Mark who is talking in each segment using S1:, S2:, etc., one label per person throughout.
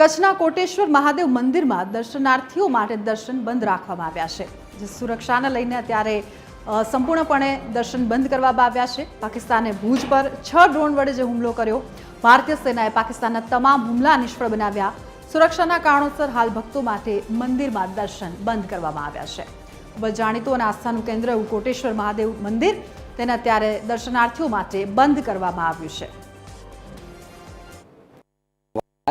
S1: કચ્છના કોટેશ્વર મહાદેવ મંદિરમાં દર્શનાર્થીઓ માટે દર્શન બંધ રાખવામાં આવ્યા છે, જે સુરક્ષાને લઈને અત્યારે સંપૂર્ણપણે દર્શન બંધ કરવામાં આવ્યા છે. પાકિસ્તાને ભુજ પર છ ડ્રોન વડે જે હુમલો કર્યો, ભારતીય સેનાએ પાકિસ્તાનના તમામ હુમલા નિષ્ફળ બનાવ્યા. સુરક્ષાના કારણોસર હાલ ભક્તો માટે મંદિરમાં દર્શન બંધ કરવામાં આવ્યા છે. ખૂબ જાણીતું અને આસ્થાનું કેન્દ્ર એવું કોટેશ્વર મહાદેવ મંદિર, તેને અત્યારે દર્શનાર્થીઓ માટે બંધ કરવામાં આવ્યું છે.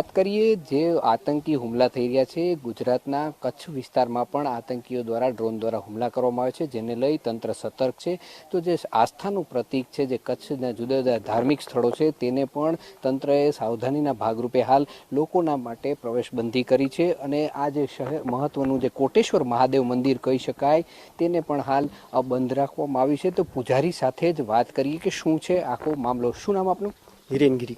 S2: વાત કરીએ, જે આતંકી હુમલા થઈ રહ્યા છે, ગુજરાતના કચ્છ વિસ્તારમાં પણ આતંકીઓ દ્વારા, ડ્રોન દ્વારા હુમલા કરવામાં આવે છે, જેને લઈ તંત્ર સતર્ક છે. તો જે આસ્થાનું પ્રતીક છે, જે કચ્છના જુદા જુદા ધાર્મિક સ્થળો છે, તેને પણ તંત્રએ સાવધાનીના ભાગરૂપે હાલ લોકોના માટે પ્રવેશબંધી કરી છે. અને આ જે શહેર, મહત્વનું જે કોટેશ્વર મહાદેવ મંદિર કહી શકાય, તેને પણ હાલ બંધ રાખવામાં આવ્યું છે. તો પૂજારી સાથે જ વાત કરીએ કે શું છે આખો મામલો? શું નામ આપનું?
S3: હિરેનગીરી.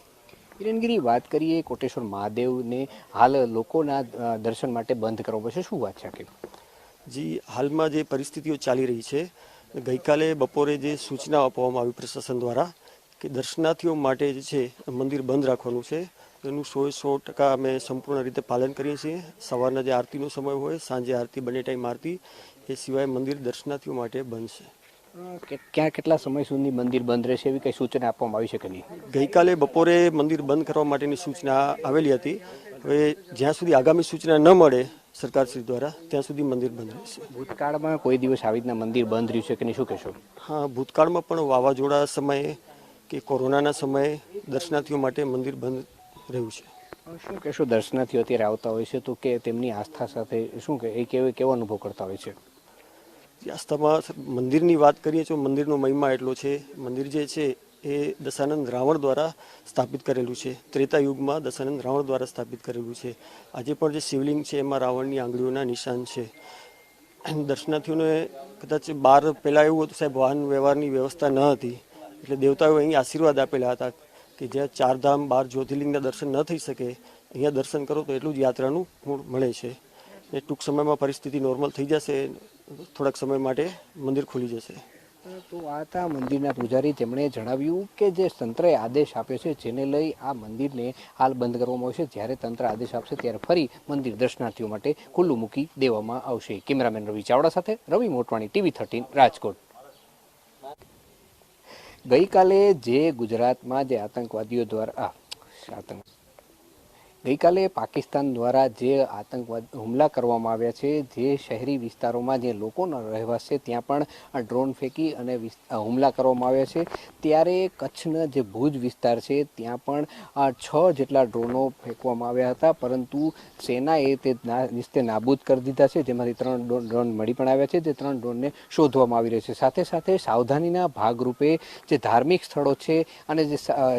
S2: કિરણગીરી વાત કરીએ કોટેશ્વર મહાદેવને, હાલ લોકોના દર્શન માટે બંધ કરવો પડશે શું વાત છે આખી?
S3: જી, હાલમાં જે પરિસ્થિતિઓ ચાલી રહી છે, ગઈકાલે બપોરે જે સૂચના આપવામાં આવી પ્રશાસન દ્વારા કે દર્શનાર્થીઓ માટે જે છે, મંદિર બંધ રાખવાનું છે, એનું સો સો ટકા અમે સંપૂર્ણ રીતે પાલન કરીએ છીએ. સવારના જે આરતીનો સમય હોય, સાંજે આરતી બંને ટાઈમ આરતી, એ સિવાય મંદિર દર્શનાર્થીઓ માટે બંધ છે.
S2: ક્યાં કેટલા સમય સુધી મંદિર બંધ રહેશે એવી કઈ સૂચના આપવામાં આવી છે કે નહીં?
S3: ગઈકાલે બપોરે મંદિર બંધ કરવા માટેની સૂચના આવેલી હતી. હવે જ્યાં સુધી આગામી સૂચના ન મળે સરકારશ્રી દ્વારા ત્યાં સુધી મંદિર બંધ રહેશે.
S2: ભૂતકાળમાં કોઈ દિવસ આવી રીતના મંદિર બંધ રહ્યું છે કે નહીં? શું કહેશો?
S3: હા ભૂતકાળમાં પણ વાવાઝોડા સમયે કે કોરોનાના સમયે દર્શનાર્થીઓ માટે મંદિર બંધ રહ્યું છે.
S2: શું કહેશો? દર્શનાર્થીઓ અત્યારે આવતા હોય છે તો કે તેમની આસ્થા સાથે શું કે એ કેવો કેવો અનુભવ કરતા હોય છે?
S3: આસ્થામાં મંદિરની વાત કરીએ તો મંદિરનો મહિમા એટલો છે. મંદિર જે છે એ દશાનંદ રાવણ દ્વારા સ્થાપિત કરેલું છે. ત્રેતા યુગમાં દશાનંદ રાવણ દ્વારા સ્થાપિત કરેલું છે. આજે પણ જે શિવલિંગ છે એમાં રાવણની આંગળીઓના નિશાન છે. દર્શનાર્થીઓને કદાચ બાર પહેલાં એવું હતું સાહેબ, વાહન વ્યવહારની વ્યવસ્થા ન હતી. એટલે દેવતાઓએ અહીં આશીર્વાદ આપેલા હતા કે જ્યાં ચારધામ બાર જ્યોતિર્લિંગના દર્શન ન થઈ શકે, અહીંયા દર્શન કરો તો એટલું જ યાત્રાનું મળે છે. એ ટૂંક સમયમાં પરિસ્થિતિ નોર્મલ થઈ જશે. થોડાક સમય માટે મંદિર ખુલી જશે.
S2: તો આ મંદિરના પૂજારી તેમણે જણાવ્યું કે જે તંત્રએ આદેશ આપ્યો છે, જેને લઈ આ મંદિરને હાલ બંધ કરવામાં આવશે. જ્યારે તંત્ર આદેશ આપશે, ત્યારે ફરી મંદિર દર્શનાર્થીઓ માટે ખુલ્લું મૂકી દેવામાં આવશે. કેમેરામેન રવિ ચાવડા સાથે રવિ મોટવાણી, ટીવી થર્ટીન, રાજકોટ. ગઈકાલે જે ગુજરાતમાં જે આતંકવાદીઓ દ્વારા આતંક ગઈકાલે પાકિસ્તાન દ્વારા જે આતંકવાદ હુમલા કરવામાં આવ્યા છે, જે શહેરી વિસ્તારોમાં જે લોકોનો રહેવાસ છે, ત્યાં પણ ડ્રોન ફેંકી અને હુમલા કરવામાં આવ્યા છે. ત્યારે કચ્છના જે ભુજ વિસ્તાર છે, ત્યાં પણ છ જેટલા ડ્રોનો ફેંકવામાં આવ્યા હતા, પરંતુ સેનાએ તે નિસ્તે નાબૂદ કરી દીધા છે. જેમાંથી ત્રણ ડ્રો- ડ્રોન મળી પણ આવ્યા છે, જે ત્રણ ડ્રોનને શોધવામાં આવી રહ્યો છે. સાથે સાથે સાવધાનીના ભાગરૂપે જે ધાર્મિક સ્થળો છે અને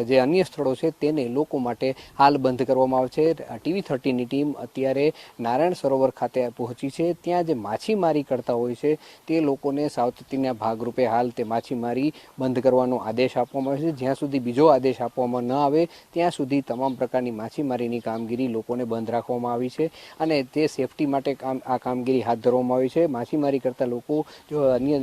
S2: જે અન્ય સ્થળો છે, તેને લોકો માટે હાલ બંધ કરવામાં આવે ટીવી થર્ટીની ટીમ અત્યારે નારાયણ સરોવર ખાતે પહોંચી છે. ત્યાં જે માછીમારી કરતા હોય છે, તે લોકોને સાવચેતીના ભાગરૂપે હાલ તે માછીમારી બંધ કરવાનો આદેશ આપવામાં આવે છે. જ્યાં સુધી બીજો આદેશ આપવામાં ન આવે, ત્યાં સુધી તમામ પ્રકારની માછીમારીની કામગીરી લોકોને બંધ રાખવામાં આવી છે અને તે સેફટી માટે કામ, આ કામગીરી હાથ ધરવામાં આવી છે. માછીમારી કરતા લોકો જો અન્ય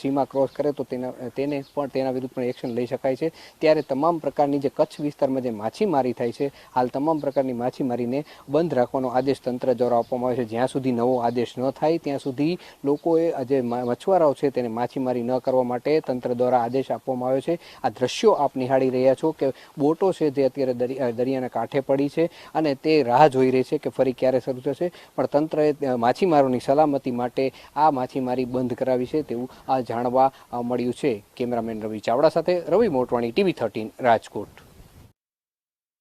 S2: સીમા ક્રોસ કરે તો તેના, તેને પણ, તેના વિરુદ્ધ પણ એક્શન લઈ શકાય છે. ત્યારે તમામ પ્રકારની જે કચ્છ વિસ્તારમાં જે માછીમારી થાય છે, હાલ તમામ પ્રકારની માછીમારીને બંધ રાખવાનો આદેશ તંત્ર દ્વારા આપવામાં આવે છે. જ્યાં સુધી નવો આદેશ ન થાય, ત્યાં સુધી લોકોએ જે મછુઆરાઓ છે તેને માછીમારી ન કરવા માટે તંત્ર દ્વારા આદેશ આપવામાં આવ્યો છે. આ દ્રશ્યો આપ નિહાળી રહ્યા છો કે બોટો છે જે અત્યારે દરિયા દરિયાના કાંઠે પડી છે અને તે રાહ જોઈ રહી છે કે ફરી ક્યારે શરૂ થશે. પણ તંત્રએ માછીમારોની સલામતી માટે આ માછીમારી બંધ કરાવી છે તેવું આ જાણવા મળ્યું છે. કેમેરામેન રવિ ચાવડા સાથે રવિ મોટવાણી, ટીવી થર્ટીન રાજકોટ.